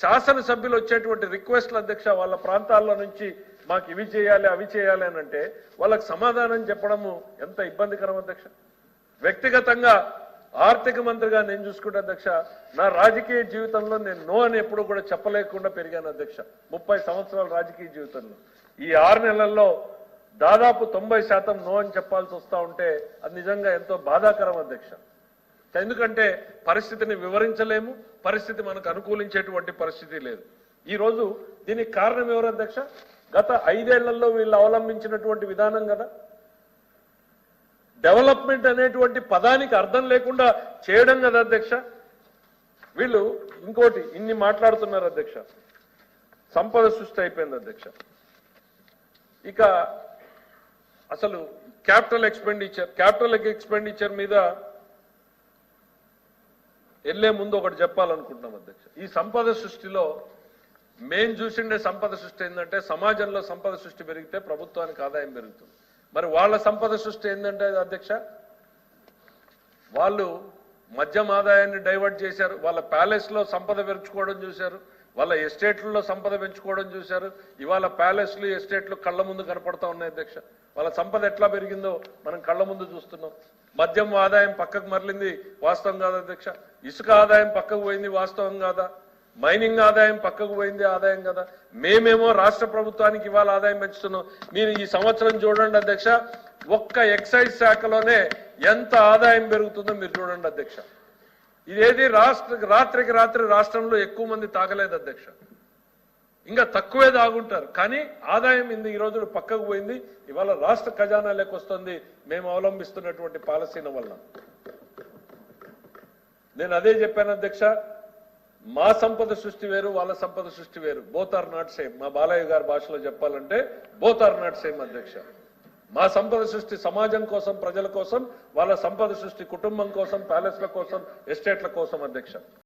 శాసనసభ్యులు వచ్చేటువంటి రిక్వెస్ట్లు అధ్యక్ష వాళ్ళ ప్రాంతాల్లో నుంచి మాకు ఇవి చేయాలి అవి చేయాలి అని అంటే వాళ్ళకి సమాధానం చెప్పడము ఎంత ఇబ్బందికరం అధ్యక్ష? వ్యక్తిగతంగా ఆర్థిక మంత్రిగా నేను చూసుకుంటే అధ్యక్ష నా రాజకీయ జీవితంలో నేను నో అని ఎప్పుడు కూడా చెప్పలేకుండా పెరిగాను అధ్యక్ష ముప్పై సంవత్సరాల రాజకీయ జీవితంలో. ఈ ఆరు నెలల్లో దాదాపు తొంభై శాతం నో అని చెప్పాల్సి వస్తూ ఉంటే అది నిజంగా ఎంతో బాధాకరం అధ్యక్ష. ఎందుకంటే పరిస్థితిని వివరించలేము పరిస్థితి మనకు అనుకూలించేటువంటి పరిస్థితి లేదు. ఈ రోజు దీనికి కారణం ఎవరు అధ్యక్ష? గత ఐదేళ్ళలో వీళ్ళు అవలంబించినటువంటి విధానం కదా. డెవలప్మెంట్ అనేటువంటి పదానికి అర్థం లేకుండా చేయడం కదా అధ్యక్ష. వీళ్ళు ఇంకోటి ఇన్ని మాట్లాడుతున్నారు అధ్యక్ష. సంపద సృష్టి అయిపోయింది అధ్యక్ష. ఇక అసలు క్యాపిటల్ ఎక్స్పెండిచర్ క్యాపిటల్ ఎక్స్పెండిచర్ మీద వెళ్ళే ముందు ఒకటి చెప్పాలనుకుంటున్నాం అధ్యక్ష. ఈ సంపద సృష్టిలో మేం చూసిండే సంపద సృష్టి ఏంటంటే సమాజంలో సంపద సృష్టి పెరిగితే ప్రభుత్వానికి ఆదాయం పెరుగుతుంది. మరి వాళ్ళ సంపద సృష్టి ఏంటంటే అధ్యక్ష వాళ్ళు మద్యం ఆదాయాన్ని డైవర్ట్ చేశారు వాళ్ళ ప్యాలెస్లో సంపద పెంచుకోవడం చూశారు వాళ్ళ ఎస్టేట్లలో సంపద పెంచుకోవడం చూశారు. ఇవాళ ప్యాలెస్లు ఎస్టేట్లు కళ్ళ ముందు కనపడతా ఉన్నాయి అధ్యక్ష. వాళ్ళ సంపద ఎట్లా పెరిగిందో మనం కళ్ళ ముందు చూస్తున్నాం. మద్యం ఆదాయం పక్కకు మరలింది వాస్తవం కాదా అధ్యక్ష? ఇసుక ఆదాయం పక్కకు పోయింది వాస్తవం కాదా? మైనింగ్ ఆదాయం పక్కకు పోయింది ఆదాయం కదా? మేమేమో రాష్ట్ర ప్రభుత్వానికి ఇవాళ ఆదాయం పెంచుతున్నాం. మీరు ఈ సంవత్సరం చూడండి అధ్యక్ష ఒక్క ఎక్సైజ్ శాఖలోనే ఎంత ఆదాయం పెరుగుతుందో మీరు చూడండి అధ్యక్ష. ఇదేది రాష్ట్ర రాత్రికి రాత్రి రాష్ట్రంలో ఎక్కువ మంది తాగలేదు అధ్యక్ష. ఇంకా తక్కువే తాగుంటారు. కానీ ఆదాయం ఇంది ఈ రోజు పక్కకు పోయింది. ఇవాళ రాష్ట్ర ఖజానా వస్తుంది. మేము అవలంబిస్తున్నటువంటి పాలసీల వల్ల నేను అదే చెప్పాను అధ్యక్ష మా సంపద సృష్టి వేరు వాళ్ళ సంపద సృష్టి వేరు. Both are not same. మా బాలయ్య గారి భాషలో చెప్పాలంటే బోత్ ఆర్ నాట్ సేమ్ అధ్యక్ష. మా సంపద సృష్టి సమాజం కోసం ప్రజల కోసం వాళ్ళ సంపద సృష్టి కుటుంబం కోసం ప్యాలెస్ల కోసం ఎస్టేట్ల కోసం అధ్యక్ష.